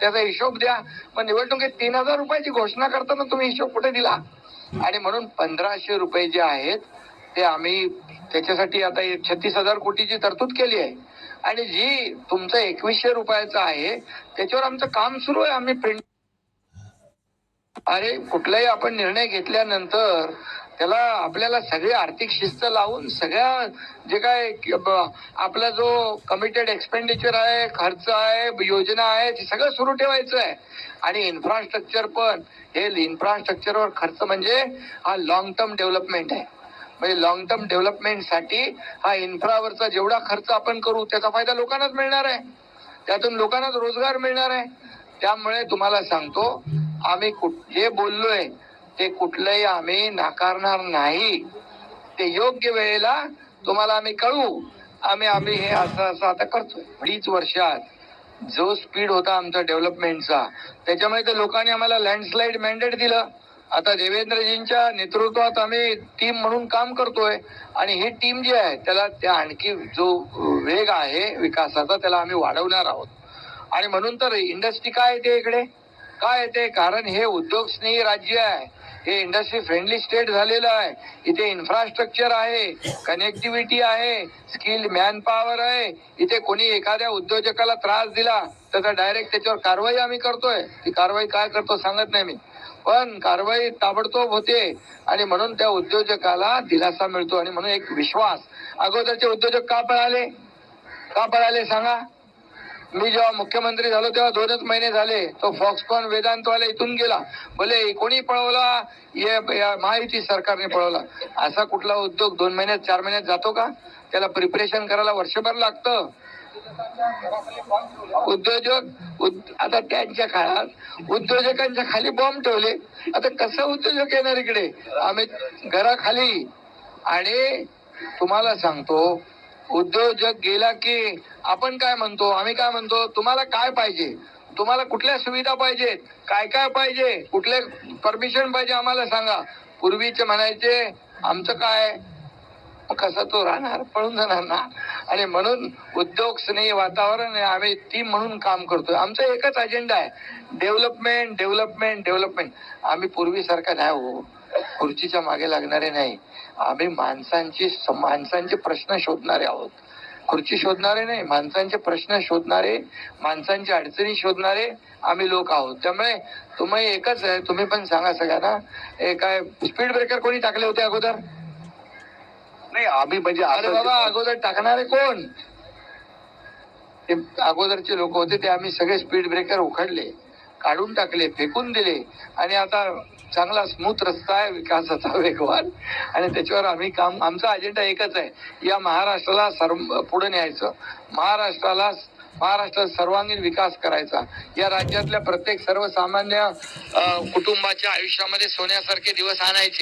त्याचा हिशोब द्या. मग निवडणुकीत तीन हजार रुपयाची घोषणा करताना तुम्ही हिशोब कुठे दिला? आणि म्हणून पंधराशे रुपये जे आहेत ते आम्ही त्याच्यासाठी आता छत्तीस हजार कोटीची तरतूद केली आहे. आणि जी तुमचं एकवीसशे रुपयाचं आहे त्याच्यावर आमचं काम सुरू आहे. आम्ही प्रिंट अरे कुठलाही आपण निर्णय घेतल्यानंतर त्याला आपल्याला सगळी आर्थिक शिस्त लावून सगळ्या जे काय ब- आपला जो कमिटेड एक्सपेंडिचर आहे खर्च आहे योजना आहे ते सगळं सुरू ठेवायचं आहे. आणि इन्फ्रास्ट्रक्चर पण हे इन्फ्रास्ट्रक्चरवर खर्च म्हणजे हा लॉंग टर्म डेव्हलपमेंट आहे. म्हणजे लॉंग टर्म डेव्हलपमेंटसाठी हा इन्फ्रावरचा जेवढा खर्च आपण करू त्याचा फायदा लोकांनाच मिळणार आहे. त्यातून लोकांनाच रोजगार मिळणार आहे. त्यामुळे तुम्हाला सांगतो आम्ही कुठ- जे बोललोय ते कुठलंही आम्ही नाकारणार नाही. ते योग्य वेळेला तुम्हाला आम्ही कळू आम्ही आम्ही हे असं असं आता करतो अडीच वर्षात जो स्पीड होता आमचा डेव्हलपमेंटचा त्याच्यामुळे तर लोकांनी आम्हाला लँडस्लाईड मॅन्डेट दिलं. आता देवेंद्रजींच्या नेतृत्वात आम्ही टीम म्हणून काम करतोय. आणि ही टीम जी आहे त्याला त्या आणखी जो वेग आहे विकासाचा त्याला आम्ही वाढवणार आहोत. आणि म्हणून तर इंडस्ट्री काय ते इकडे? काय येते कारण हे उद्योगस्नेही राज्य आहे. हे इंडस्ट्री फ्रेंडली स्टेट झालेलं आहे. इथे इन्फ्रास्ट्रक्चर आहे कनेक्टिव्हिटी आहे स्किल मॅन पॉवर आहे. इथे कोणी एखाद्या उद्योजकाला त्रास दिला तर डायरेक्ट त्याच्यावर कारवाई आम्ही करतोय. ती कारवाई काय करतो सांगत नाही मी. पण कारवाई ताबडतोब होते आणि म्हणून त्या उद्योजकाला दिलासा मिळतो आणि म्हणून एक विश्वास. अगोदरचे उद्योजक का पळाले? का पळाले सांगा? मी जेव्हा मुख्यमंत्री झालो तेव्हा दोनच महिने झाले. तो फॉक्सकॉन वेदांतवाला इथून गेला. भले कोणी पळवला ये- महायुती सरकारने पळवला. असा कुठला उद्योग दोन महिन्यात चार महिन्यात जातो का? त्याला प्रिपरेशन करायला वर्षभर लागतं. उद्योजक उद- आता त्यांच्या काळात उद्योजकांच्या खाली बॉम्ब ठेवले. आता कसं उद्योजक येणार इकडे? आम्ही घराखाली. आणि तुम्हाला सांगतो उद्योजक गेला की आपण काय म्हणतो आम्ही काय म्हणतो तुम्हाला काय पाहिजे? तुम्हाला कुठल्या सुविधा पाहिजेत? काय काय पाहिजे? कुठले परमिशन पाहिजे आम्हाला सांगा. पूर्वीचे म्हणायचे आमचं काय? कसं कसा तो राहणार? पळून जाणार ना? आणि म्हणून उद्योग स्नेही वातावरण आहे आम्ही टीम म्हणून काम करतोय. आमचा एकच अजेंडा आहे. डेव्हलपमेंट डेव्हलपमेंट डेव्हलपमेंट आम्ही पूर्वीसारखा नाही हो. खुर्चीच्या मागे लागणारे नाही. आम्ही माणसांची माणसांचे प्रश्न शोधणारे आहोत. खुर्ची शोधणारे नाही माणसांचे प्रश्न शोधणारे माणसांच्या अडचणी शोधणारे आम्ही लोक आहोत. त्यामुळे तुम्ही एकच आहे तुम्ही पण सांगा सगळ्यांना हे काय स्पीड ब्रेकर कोणी टाकले होते अगोदर? नाही आम्ही म्हणजे अरे बाबा अगोदर टाकणारे कोण? ते अगोदरचे लोक होते ते आम्ही सगळे स्पीड ब्रेकर उखडले. काढून टाकले फेकून दिले. आणि आता चांगला स्मूथ रस्ता आहे विकासाचा वेगवान. आणि त्याच्यावर आम्ही काम आमचा अजेंडा एकच आहे. या महाराष्ट्राला सर्व पुढे न्यायचं. महाराष्ट्राला महाराष्ट्रात सर्वांगीण विकास करायचा. या राज्यातल्या प्रत्येक सर्वसामान्य कुटुंबाच्या आयुष्यामध्ये सोन्यासारखे दिवस आणायचे.